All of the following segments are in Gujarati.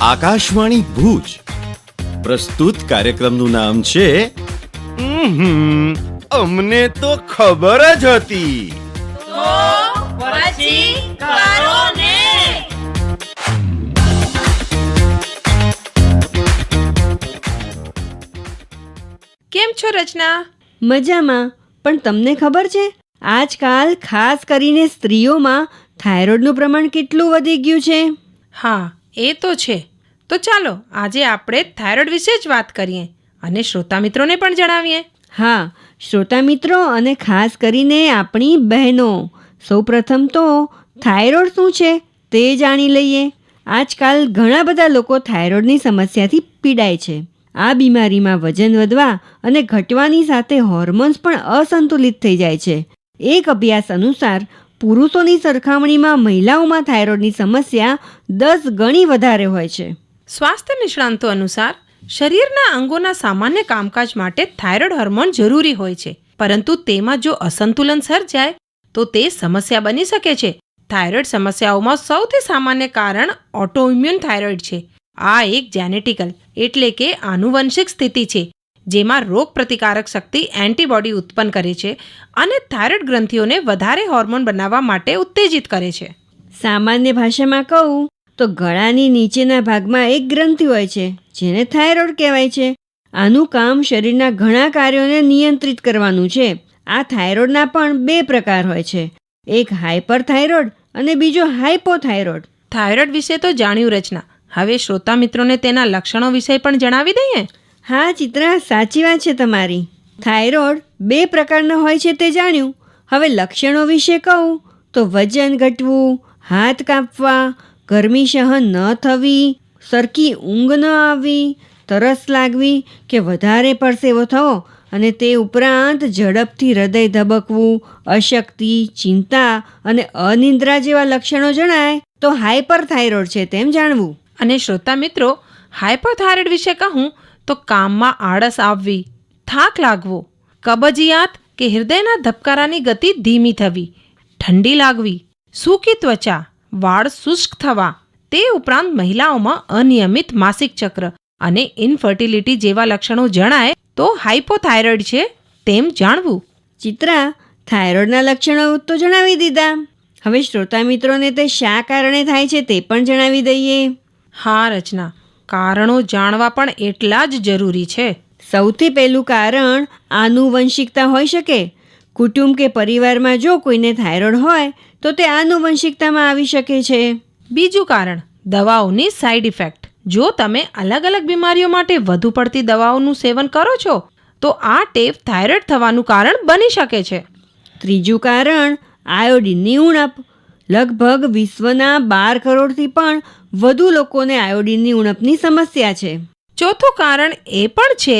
આકાશવાણી ભુજ. પ્રસ્તુત કાર્યક્રમનું નામ છે અમને તો ખબર જ હતી. કેમ છો રચના? મજામાં પણ તમને ખબર છે? આજકાલ ખાસ કરીને સ્ત્રીઓમાં થાઇરોઇડનું પ્રમાણ કેટલું વધી ગયું છે? હા એ તો છે. તો ચાલો આજે આપણે થાઇરોઇડ વિશે જ વાત કરીએ અને શ્રોતા મિત્રોને પણ જણાવીએ. હા શ્રોતા મિત્રો અને ખાસ કરીને આપણી બહેનો. સૌપ્રથમ તો થાઇરોઇડ શું છે તે જાણી લઈએ. આજકાલ ઘણા બધા લોકો થાઇરોઇડની સમસ્યાથી પીડાય છે. આ બીમારીમાં વજન વધવા અને ઘટવાની સાથે હોર્મોન્સ પણ અસંતુલિત થઈ જાય છે. એક અભ્યાસ અનુસાર પુરુષોની સરખામણીમાં મહિલાઓમાં થાઇરોઇડની સમસ્યા દસ ગણી વધારે હોય છે. સ્વાસ્થ્ય નિષ્ણાંતો અનુસાર શરીરના અંગોના સામાન્ય કામકાજ માટે થાઇરોઇડ હોર્મોન જરૂરી હોય છે. પરંતુ તેમાં જો અસંતુલન સર્જાય, તો તે સમસ્યા બની શકે છે. થાઇરોઇડ સમસ્યાઓમાં સૌથી સામાન્ય કારણ ઓટોઇમ્યુન થાઇરોઇડ છે. આ એક જેનેટિકલ, એટલે કે આનુવંશિક સ્થિતિ છે. જેમાં રોગ પ્રતિકારક શક્તિ એન્ટીબોડી ઉત્પન્ન કરે છે અને થાઇરોઇડ ગ્રંથિઓને વધારે હોર્મોન બનાવવા માટે ઉત્તેજિત કરે છે. સામાન્ય ભાષામાં કહું તો ગળાની નીચેના ભાગમાં એક ગ્રંથિ હોય છે જેને થાઇરોઇડ કહેવાય છે. આનું કામ શરીરના ઘણા કાર્યોને નિયંત્રિત કરવાનું છે. આ થાઇરોઇડના પણ બે પ્રકાર હોય છે એક હાઇપર થાઇરોઇડ અને બીજો હાઇપોથાઇરોઇડ થાઇરોઇડ વિશે તો જાણ્યું રચના. હવે શ્રોતા મિત્રોને તેના લક્ષણો વિશે પણ જણાવી દઈએ? હા, ચિત્રા, સાચી વાત છે તમારી. થાઇરોઇડ બે પ્રકારના હોય છે તે જાણ્યું. હવે લક્ષણો વિશે કહું તો વજન ઘટવું, હાથ કાપવા, ગરમી સહન ન થવી, સરખી ઊંઘ ન આવવી, તરસ લાગવી કે વધારે પરસેવો થવો અને તે ઉપરાંત ઝડપથી હૃદય ધબકવું, અશક્તિ, ચિંતા અને અનિદ્રા જેવા લક્ષણો જણાય તો હાઇપર થાઇરોઇડ છે તેમ જાણવું. અને શ્રોતા મિત્રો હાઇપોથાઇરોઇડ વિશે કહું તો કામમાં આળસ આવવી થાક લાગવો કબજિયાત કે હૃદયના ધબકારાની ગતિ ધીમી થવી ઠંડી લાગવી સૂકી ત્વચા વાળ શુષ્ક થવા તે ઉપરાંત મહિલાઓમાં અનિયમિત માસિક ચક્ર અને ઇનફર્ટિલિટી જેવા લક્ષણો જણાય તો હાઇપોથાઇરોઇડ છે તેમ જાણવું. ચિત્રા થાઇરોઇડના લક્ષણો તો જણાવી દીધા. હવે શ્રોતા મિત્રોને તે શા કારણે થાય છે તે પણ જણાવી દઈએ. હા રચના. કારણો જાણવા પણ એટલા જ જરૂરી છે. સૌથી પહેલું કારણ આનુવંશિકતા હોઈ શકે. કુટુંબ કે પરિવારમાં જો કોઈને થાઇરોઇડ હોય તો તે આનુવંશિકતામાં આવી શકે છે. બીજું કારણ દવાઓની સાઇડ ઇફેક્ટ. જો તમે અલગ અલગ બીમારીઓ માટે વધુ પડતી દવાઓનું સેવન કરો છો તો આ ટેપ થાઇરોઇડ થવાનું કારણ બની શકે છે. ત્રીજું કારણ આયોડિનની ઉણપ. લગભગ વિશ્વના બાર કરોડથી પણ વધુ લોકોને આયોડિનની ઉણપની સમસ્યા છે. ચોથું કારણ એ પણ છે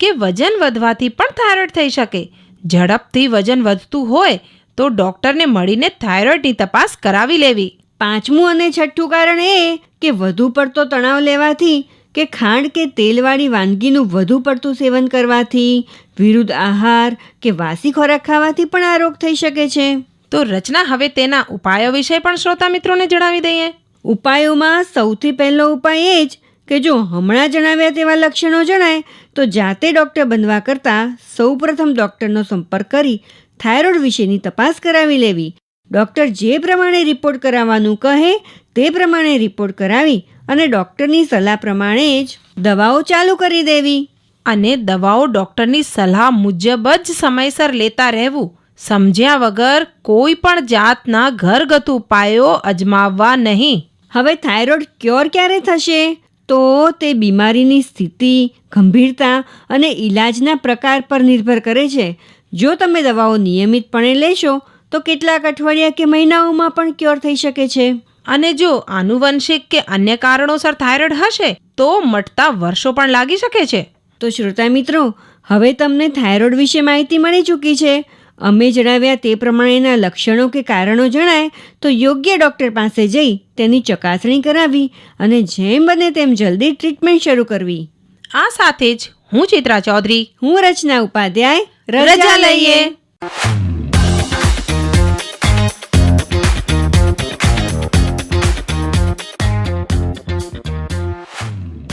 કે વજન વધવાથી પણ થાઇરોઇડ થઈ શકે. ઝડપથી વજન વધતું હોય તો ડૉક્ટરને મળીને થાઇરોઇડની તપાસ કરાવી લેવી. પાંચમું અને છઠ્ઠું કારણ એ કે વધુ પડતો તણાવ લેવાથી કે ખાંડ કે તેલવાળી વાનગીનું વધુ પડતું સેવન કરવાથી વિરુદ્ધ આહાર કે વાસી ખોરાક ખાવાથી પણ આ રોગ થઈ શકે છે. તો રચના હવે તેના ઉપાયો વિશે પણ શ્રોતા મિત્રોને જણાવી દઈએ. ઉપાયોમાં સૌથી પહેલો ઉપાય એ જ કે જો હમણાં જણાવ્યા તેવા લક્ષણો જણાય તો જાતે ડૉક્ટર બનવા કરતાં સૌપ્રથમ ડૉક્ટરનો સંપર્ક કરી થાઇરોઇડ વિશેની તપાસ કરાવી લેવી. ડૉક્ટર જે પ્રમાણે રિપોર્ટ કરાવવાનું કહે તે પ્રમાણે રિપોર્ટ કરાવી અને ડૉક્ટરની સલાહ પ્રમાણે જ દવાઓ ચાલુ કરી દેવી. અને દવાઓ ડૉક્ટરની સલાહ મુજબ જ સમયસર લેતા રહેવું. સમજ્યા વગર કોઈ પણ જાતના ઘરગથ્થુ ઉપાયો અજમાવવા નહીં. હવે થાઇરોઇડ ક્યોર ક્યારે થશે? તો તે બીમારીની સ્થિતિ ગંભીરતા અને ઈલાજના પ્રકાર પર નિર્ભર કરે છે. જો તમે દવાઓ નિયમિતપણે લેશો તો કેટલાક અઠવાડિયા કે મહિનાઓમાં પણ ક્યોર થઈ શકે છે. અને જો આનુવંશિક કે અન્ય કારણોસર થાઇરોઇડ હશે તો મટતા વર્ષો પણ લાગી શકે છે. તો શ્રોતા મિત્રો હવે તમને થાઇરોઇડ વિશે માહિતી મળી ચૂકી છે. અમે જણાવ્યા તે પ્રમાણેના લક્ષણો કે કારણો જણાય તો યોગ્ય ડૉક્ટર પાસે જઈ તેની ચકાસણી કરાવી અને જેમ બને તેમ જલ્દી ટ્રીટમેન્ટ શરૂ કરવી. આ સાથે જ હું ચિત્રા ચૌધરી હું રચના ઉપાધ્યાય રજા લઈએ.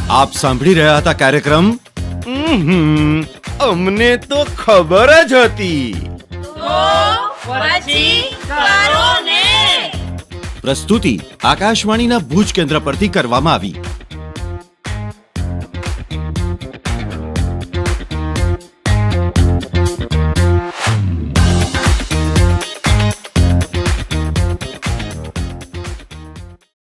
આપ સાંભળી રહ્યા હતા કાર્યક્રમ? અમને તો ખબર જ હતી. પછી કરો ને. પ્રસ્તુતિ આકાશવાણીના ભુજ કેન્દ્ર પરથી કરવામાં આવી.